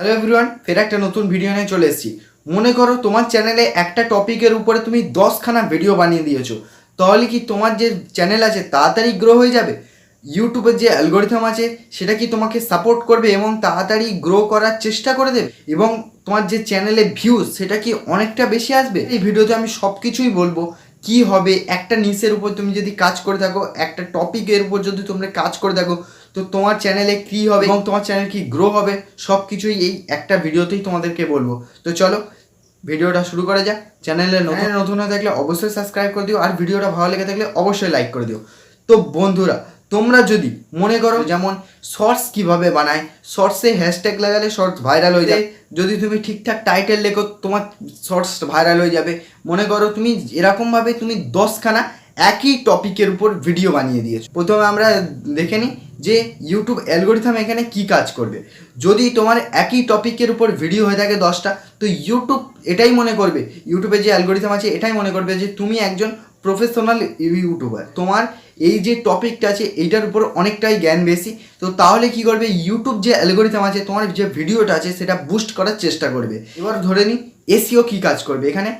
Hello everyone ফের একটা নতুন ভিডিও নিয়ে চলে এসেছি। মনে করো তোমার চ্যানেলে একটা টপিকের উপরে তুমি দশখানা ভিডিও বানিয়ে দিয়েছ। তাহলে কি তোমার যে চ্যানেল আছে তাড়াতাড়ি গ্রো হয়ে যাবে? ইউটিউবের যে অ্যালগোরিথম আছে, সেটা কি তোমাকে সাপোর্ট করবে এবং তাড়াতাড়ি গ্রো করার চেষ্টা করে দেবে? এবং তোমার যে চ্যানেলে ভিউজ সেটা কি অনেকটা বেশি আসবে? এই ভিডিওতে আমি সব কিছুই বলব। কি হবে? একটা নিসের উপর তুমি যদি কাজ করে থাকো, একটা টপিকের উপর যদি তোমরা কাজ করে থাকো, তো তোমার চ্যানেলে কী হবে এবং তোমার চ্যানেল কি গ্রো হবে সব কিছুই এই একটা ভিডিওতেই তোমাদেরকে বলব। তো চলো ভিডিওটা শুরু করা যাক। চ্যানেলে নতুন নতুন হয়ে থাকলে অবশ্যই সাবস্ক্রাইব করে দিও, আর ভিডিওটা ভালো লেগে থাকলে অবশ্যই লাইক করে দিও। তো বন্ধুরা তোমরা যদি মনে করো যেমন শর্টস কীভাবে বানায় শর্টসে হ্যাশট্যাগ লাগালে শর্টস ভাইরাল হয়ে যায়। যদি তুমি ঠিকঠাক টাইটেল লেখো, তোমার শর্টস ভাইরাল হয়ে যাবে। মনে করো তুমি এরকমভাবে তুমি দশখানা একই টপিকের উপর ভিডিও বানিয়ে দিয়েছ। প্রথমে আমরা দেখে নিই যে ইউটিউব অ্যালগোরিথাম এখানে কি কাজ করবে। যদি তোমার একই টপিকের উপর ভিডিও হয়ে থাকে দশটা, তো ইউটিউব এটাই মনে করবে। ইউটিউবে যে অ্যালগোরিথাম আছে, এটাই মনে করবে যে তুমি একজন প্রফেশনাল ইউটিউবার তোমার এই যে টপিকটা আছে, এইটার উপর অনেকটাই জ্ঞান বেশি। তো তাহলে কি করবে? ইউটিউব যে অ্যালগোরিথাম আছে, তোমার যে ভিডিওটা আছে, সেটা বুস্ট করার চেষ্টা করবে। এবার ধরে নিই এসিও কি কাজ করবে? এখানে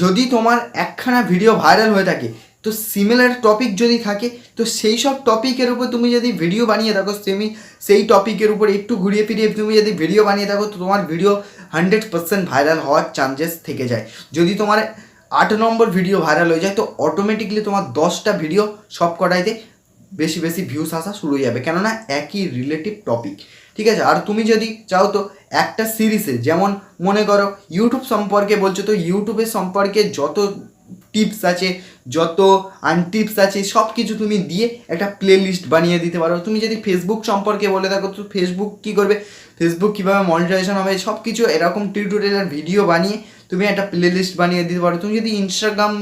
যদি তোমার একখানা ভিডিও ভাইরাল হয়ে থাকে, তো সিমিলার টপিক যদি থাকে, তো সেই সব টপিকের উপর তুমি যদি ভিডিও বানিয়ে থাকো সেমি সেই টপিকের উপর একটু ঘুরিয়ে ফিরিয়ে তুমি যদি ভিডিও বানিয়ে থাকো, তো তোমার ভিডিও হান্ড্রেড পার্সেন্ট ভাইরাল হওয়ার চান্সেস থেকে যায়। যদি তোমার আট নম্বর ভিডিও ভাইরাল হয়ে যায়, তো অটোমেটিকলি তোমার দশটা ভিডিও সব কটাইতে বেশি বেশি ভিউস আসা শুরু হয়ে যাবে। কেননা একই রিলেটিভ টপিক ঠিক আছে? আর তুমি যদি চাও তো একটা সিরিজে যেমন মনে করো ইউটিউব সম্পর্কে বলছো, তো ইউটিউবের সম্পর্কে যত টিপস আছে, যত আনটিপস আছে, সব কিছু তুমি দিয়ে একটা প্লে লিস্ট বানিয়ে দিতে পারো। তুমি যদি ফেসবুক সম্পর্কে বলে থাকো, তো ফেসবুক কী করবে? ফেসবুক কীভাবে মনিটাইজেশন হবে? সব কিছু এরকম টিউটোরিয়ালের ভিডিও বানিয়ে তুমি একটা প্লে লিস্ট বানিয়ে দিতে পারো। তুমি যদি ইনস্টাগ্রাম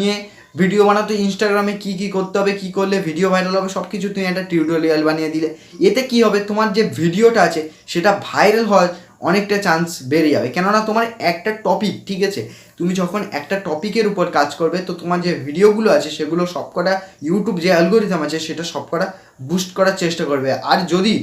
নিয়ে ভিডিও বানাও, তো ইনস্টাগ্রামে কী কী করতে হবে, কী করলে ভিডিও ভাইরাল হবে সব কিছু তুমি একটা টিউটোরিয়াল বানিয়ে দিলে। এতে কী হবে? তোমার যে ভিডিওটা আছে, সেটা ভাইরাল হওয়ার অনেকটা চান্স বেড়ে যাবে। কেননা তোমার একটা টপিক ঠিক আছে? তুমি যখন একটা টপিকের উপর কাজ করবে, তো তোমার যে ভিডিওগুলো আছে, সেগুলো সবকটা ইউটিউব যে অ্যালগোরিথাম আছে, সেটা সবকটা বুস্ট করার চেষ্টা করবে। আর যদি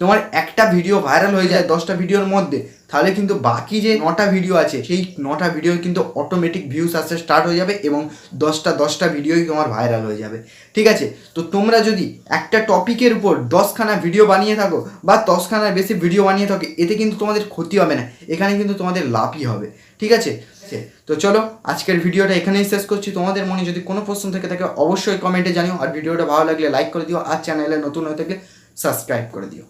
তোমার একটা ভিডিও ভাইরাল হয়ে যায় দশটা ভিডিওর মধ্যে, তাহলে কিন্তু বাকি যে নটা ভিডিও আছে, সেই নটা ভিডিও কিন্তু অটোমেটিক ভিউস আসতে স্টার্ট হয়ে যাবে এবং দশটা দশটা ভিডিওই তোমার ভাইরাল হয়ে যাবে। ঠিক আছে? তো তোমরা যদি একটা টপিকের উপর দশখানা ভিডিও বানিয়ে থাকো বা দশখানার বেশি ভিডিও বানিয়ে থাকো, এতে কিন্তু তোমাদের ক্ষতি হবে না। এখানে কিন্তু তোমাদের লাভই হবে। ঠিক আছে? তো চলো, আজকের ভিডিওটা এখানেই শেষ করছি। তোমাদের মনে যদি কোনো প্রশ্ন থেকে থাকে, অবশ্যই কমেন্টে জানিও। আর ভিডিওটা ভালো লাগলে লাইক করে দিও। আর চ্যানেলে নতুন হয়ে থাকলে সাবস্ক্রাইব করে দিও।